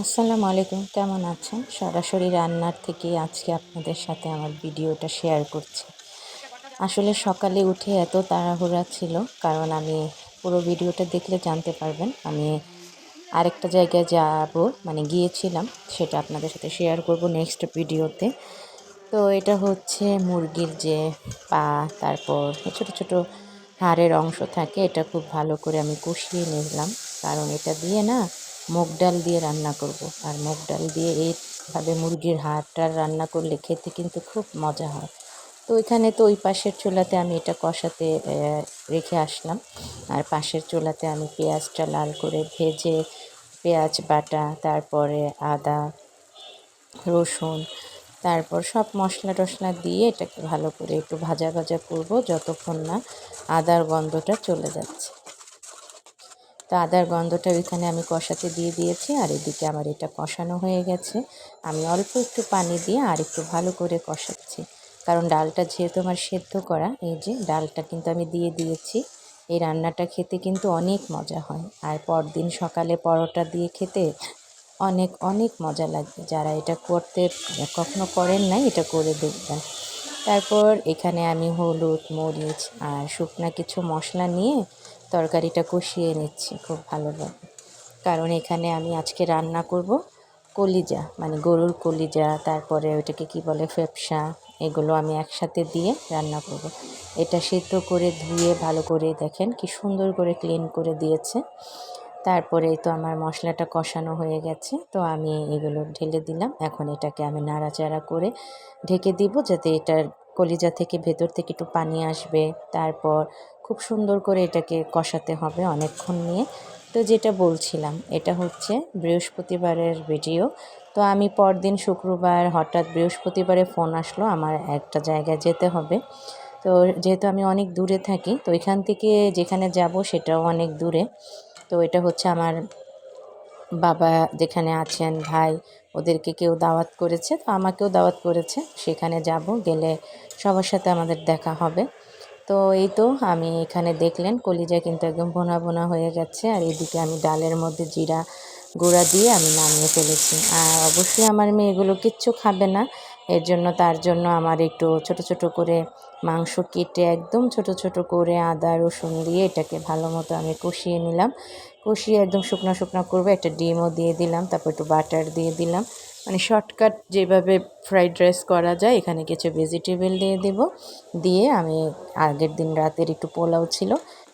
আসসালামু আলাইকুম, কেমন আছেন? সরাসরি রান্নার থেকে আজকে আপনাদের সাথে আমার ভিডিওটা শেয়ার করছি। আসলে সকালে উঠে এত তাড়াহুড়া ছিল, কারণ আমি পুরো ভিডিওটা দেখলে জানতে পারবেন, আমি আরেকটা জায়গায় যাব মানে গিয়েছিলাম, সেটা আপনাদের সাথে শেয়ার করব নেক্সট ভিডিওতে। তো এটা হচ্ছে মুরগির যে পা, তারপর ছোটো ছোটো হাড়ের অংশ থাকে, এটা খুব ভালো করে আমি কষিয়ে নিলাম। কারণ এটা দিয়ে না মুগ ডাল দিয়ে রান্না করব। আর মুগ ডাল দিয়ে এইভাবে মুরগির হাড়টা রান্না করলে খেতে কিন্তু খুব মজা হয়। তো ওইখানে তো ওই পাশের চুলাতে আমি এটা কষাতে রেখে আসলাম। আর পাশের চুলাতে আমি পেঁয়াজটা লাল করে ভেজে পেঁয়াজ, বাটা, তারপরে আদা, রসুন, তারপর সব মশলা টশলা দিয়ে এটাকে ভালো করে একটু ভাজা ভাজা করব, যতক্ষণ না আদার গন্ধটা চলে যাচ্ছে। তো আদার গন্ধটা ওইখানে আমি কষাতে দিয়ে দিয়েছি আর এদিকে আমার এটা কষানো হয়ে গেছে। আমি অল্প একটু পানি দিয়ে আর একটু ভালো করে কষাচ্ছি। কারণ ডালটা যেহেতু আমার সেদ্ধ করা, এই যে ডালটা কিন্তু আমি দিয়ে দিয়েছি, এই রান্নাটা খেতে কিন্তু অনেক মজা হয়। আর পরদিন সকালে পরোটা দিয়ে খেতে অনেক অনেক মজা লাগবে যারা এটা করতে, কখনো করেন নাই, এটা করে দেখবেন। তারপর এখানে আমি হলুদ, মরিচ আর শুকনা কিছু মশলা নিয়ে তরকারিটা কষিয়ে নিচ্ছি, খুব ভালোভাবে কারণ এখানে আমি আজকে রান্না করব কলিজা মানে গরুর কলিজা, তারপরে ওইটাকে কি বলে ফেপসা, এগুলো আমি একসাথে দিয়ে রান্না করব। এটা সিদ্ধ করে ধুয়ে ভালো করে দেখেন কি সুন্দর করে ক্লিন করে দিয়েছে তারপরে তো আমার মশলাটা কষানো হয়ে গেছে, তো আমি এগুলো ঢেলে দিলাম। এখন এটাকে আমি নাড়াচাড়া করে ঢেকে দিব যাতে এটার কলিজা থেকে ভেতর থেকে একটু পানি আসবে। তারপর খুব সুন্দর করে এটাকে কষাতে হবে অনেকক্ষণ নিয়ে। তো যেটা বলছিলাম, এটা হচ্ছে বৃহস্পতিবারের ভিডিও। তো আমি পরদিন শুক্রবার হঠাৎ বৃহস্পতিবারে ফোন আসলো, আমার একটা জায়গায় যেতে হবে। তো যেহেতু আমি অনেক দূরে থাকি, তো এখান থেকে যেখানে যাব সেটাও অনেক দূরে। তো এটা হচ্ছে আমার বাবা যেখানে আছেন, ভাই, ওদেরকে কেউ দাওয়াত করেছে, তো আমাকেও দাওয়াত করেছে। সেখানে যাব, গেলে সবার সাথে আমাদের দেখা হবে। তো এই তো আমি এখানে দেখলেন, কলিজা কিন্তু একদম বোনা বোনা হয়ে গেছে, আর এদিকে আমি ডালের মধ্যে জিরা গুঁড়া দিয়ে আমি নামিয়ে ফেলেছি। আর অবশ্যই আমার মেয়ে এগুলো কিচ্ছু খাবে না এর জন্য তার জন্য আমার একটু ছোট ছোট করে মাংস কেটে একদম ছোট ছোট করে আদা, রসুন দিয়ে এটাকে ভালো মতো আমি কষিয়ে নিলাম। কষিয়ে একদম শুকনো শুকনো করব, একটা ডিমও দিয়ে দিলাম, তারপর একটু বাটার দিয়ে দিলাম। মানে শর্টকাট যেভাবে ফ্রাইড রাইস করা যায়, এখানে কিছু ভেজিটেবল দিয়ে দেব। দিয়ে আমি আগের দিন রাতের একটু পোলাও ছিল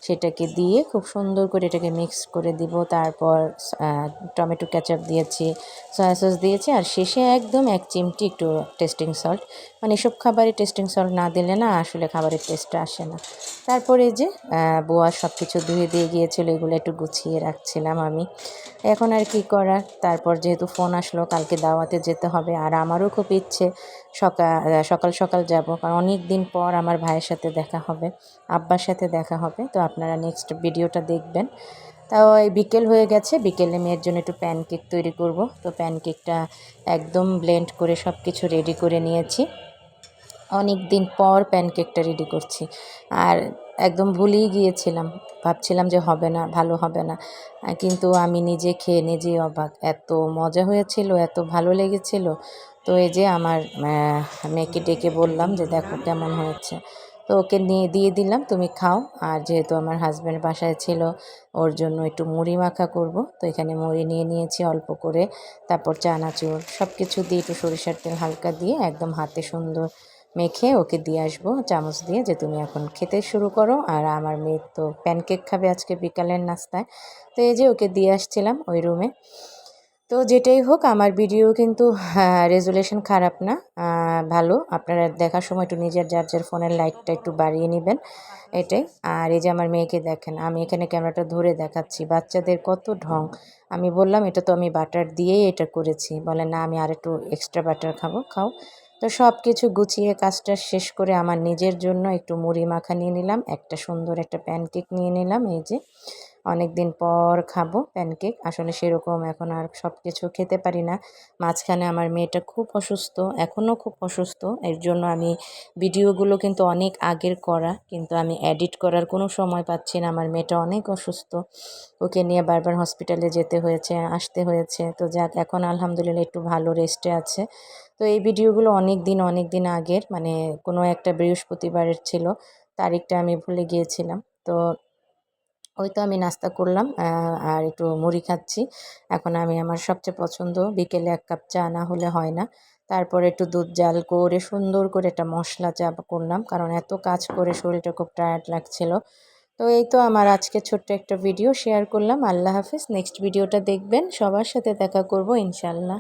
সেটাকে দিয়ে খুব সুন্দর করে এটাকে মিক্স করে দিব। তারপর টমেটো ক্যাচাপ দিয়েছি সয়া সস দিয়েছি, আর শেষে একদম এক চিমটি একটু টেস্টিং সল্ট মানে এসব খাবারে টেস্টিং সল্ট না দিলে না আসলে খাবারের টেস্টটা আসে না। তারপরে যে বোয়া সব কিছু ধুয়ে দিয়ে গিয়েছিল, এগুলো একটু গুছিয়ে রাখছিলাম আমি। এখন আর কি করার? তারপর যেহেতু ফোন আসলো, কালকে দাওয়াতে যেতে হবে, আর আমারও খুব ইচ্ছে সকাল সকাল সকাল যাব, কারণ অনেক দিন পর আমার ভাইয়ের সাথে দেখা হবে, আব্বার সাথে দেখা হবে। তো আপনারা নেক্সট ভিডিওটা দেখবেন। তাও এই বিকেল হয়ে গেছে, বিকেলে মেয়ের জন্য একটু প্যানকেক তৈরি করব। তো প্যানকেকটা একদম ব্লেন্ড করে সব কিছু রেডি করে নিয়েছি। অনেক দিন পর প্যানকেকটা রেডি করছি। আর একদম ভুলেই গিয়েছিলাম। ভাবছিলাম যে হবে না, ভালো হবে না। কিন্তু আমি নিজে খেয়ে নিজেই অবাক। এত মজা হয়েছিল, এত ভালো লেগেছিল। তো এই যে আমার মেয়েকে ডেকে বললাম যে, দেখো কেমন হয়েছে। তো ওকে নিয়ে দিয়ে দিলাম, তুমি খাও। আর যেহেতু আমার হাজব্যান্ড বাসায় ছিল, ওর জন্য একটু মুড়ি মাখা করব। তো এখানে মুড়ি নিয়ে নিয়েছি অল্প করে। তারপর চানাচুর সব কিছু দিয়ে একটু সরিষার তেল হালকা দিয়ে একদম হাতে সুন্দর মেখে ওকে দিয়ে আসব চামচ দিয়ে যে তুমি এখন খেতে শুরু করো। আর আমার মেয়ে তো প্যানকেক খাবে আজকে বিকালের নাস্তায়। তো এই যে ওকে দিয়ে আসছিলাম ওই রুমে তো যেটাই হোক, আমার ভিডিও কিন্তু রেজুলেশন খারাপ না। ভালো। আপনারা দেখার সময় একটু নিজের যার যার ফোনের লাইটটা একটু বাড়িয়ে নেবেন। এটাই। আর এই যে আমার মেয়েকে দেখেন, আমি এখানে ক্যামেরাটা ধরে দেখাচ্ছি। বাচ্চাদের কত ঢং। আমি বললাম, এটা তো আমি বাটার দিয়েই এটা করেছি। বলে, না, আমি আর একটু এক্সট্রা বাটার খাব, খাও। তো সব কিছু গুছিয়ে কাজটা শেষ করে আমার নিজের জন্য একটু মুড়ি মাখা নিয়ে নিলাম। একটা সুন্দর একটা প্যানকেক নিয়ে নিলাম, এই যে। অনেক দিন পর খাব প্যানকেক আসলে সেরকম এখন আর সব কিছু খেতে পারি না। মাঝখানে আমার মেয়েটা খুব অসুস্থ এখনও খুব অসুস্থ। এর জন্য আমি ভিডিওগুলো কিন্তু অনেক আগের করা, কিন্তু আমি এডিট করার কোনো সময় পাচ্ছি না। আমার মেয়েটা অনেক অসুস্থ। ওকে নিয়ে বারবার হসপিটালে যেতে হয়েছে, আসতে হয়েছে। তো যাক, এখন আলহামদুলিল্লাহ একটু ভালো রেস্টে আছে। তো এই ভিডিওগুলো অনেক দিন অনেক দিন আগের মানে কোনো একটা বৃহস্পতিবারের ছিল, তারিখটা আমি ভুলে গিয়েছিলাম। তো ওই তো আমি নাস্তা করলাম আর একটু মুড়ি খাচ্ছি। এখন আমি আমার সবচেয়ে পছন্দ বিকেলে এক কাপ চা না হলে হয় না। তারপরে একটু দুধ জাল করে সুন্দর করে একটা মশলা চা করলাম, কারণ এত কাজ করে শরীরটা খুব টায়ার্ড লাগছিল। তো এই তো আমার আজকে ছোট্ট একটা ভিডিও শেয়ার করলাম। আল্লাহ হাফিজ নেক্সট ভিডিওটা দেখবেন। সবার সাথে দেখা করব ইনশাল্লাহ